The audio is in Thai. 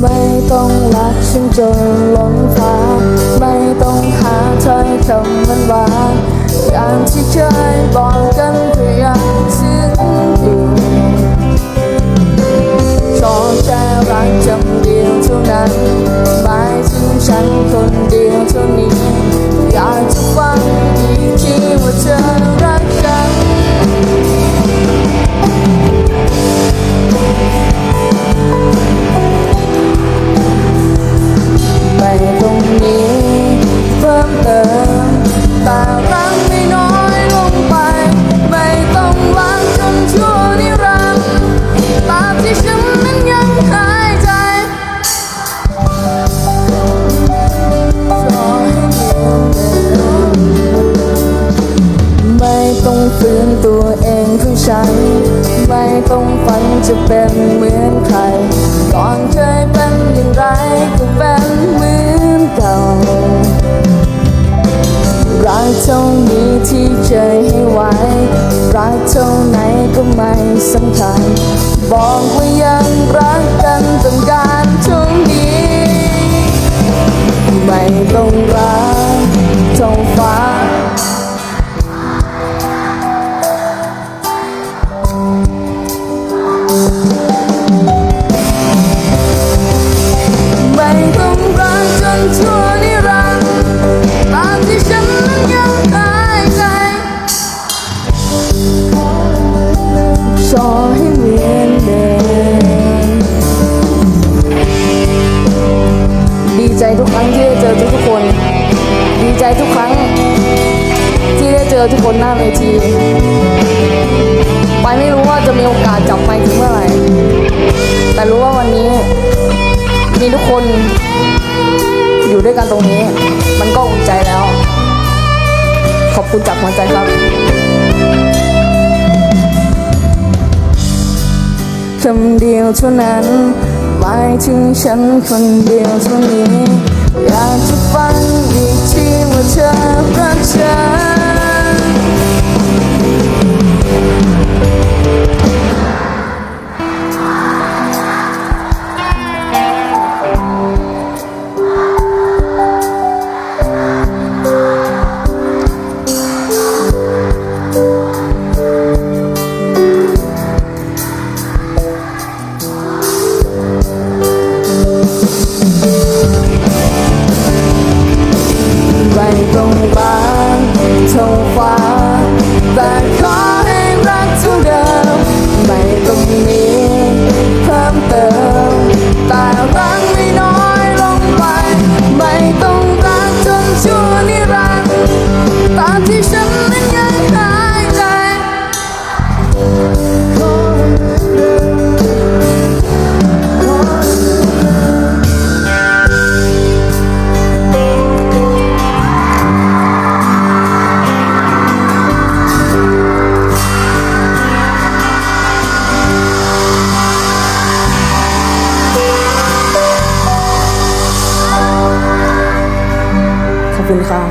ไม่ต้องรักฉันจนล้นฟ้า ไม่ต้องหาถ้อยคำมันหวานอย่างที่เคยบอกกันเพื่อยังซึ้งอยู่ขอแค่รักจำเดียวเท่านั้นหมายถึงฉันคนเดียวเท่านี้ อยากจะฟัง ตัวเองของฉัน ไม่ต้องฝันจะเป็นเหมือนใคร ก่อนเคยเป็นอย่างไรก็เป็นเหมือนเก่ารักเท่านี้ที่เคยให้ไว้ รักเท่าไหนก็ไม่สำคัญ บอกว่ายังรักกันต้องการเท่านี้ ไม่ต้องรักท้องฟ้า ขอให้เหมือนเดิมดีใจทุกครั้งที่ได้เจอทุกทุกๆคน ดีใจทุกครั้ง ที่ได้เจอทุกคนหน้าเวทีไปไม่รู้ว่าจะมีโอกาสจับไมค์ถึงเมื่อไหร่ แต่รู้ว่าวันนี้ มีทุกคนอยู่ด้วยกันตรงนี้ มันก็อุ่นใจแล้ว ขอบคุณจากหัวใจครับำเดียวเท่านั้นหมายถึงฉันคนเดียวเท่านี้ อยากจะฟังอีกทีว่าเธอรักฉัน คุณค่ะ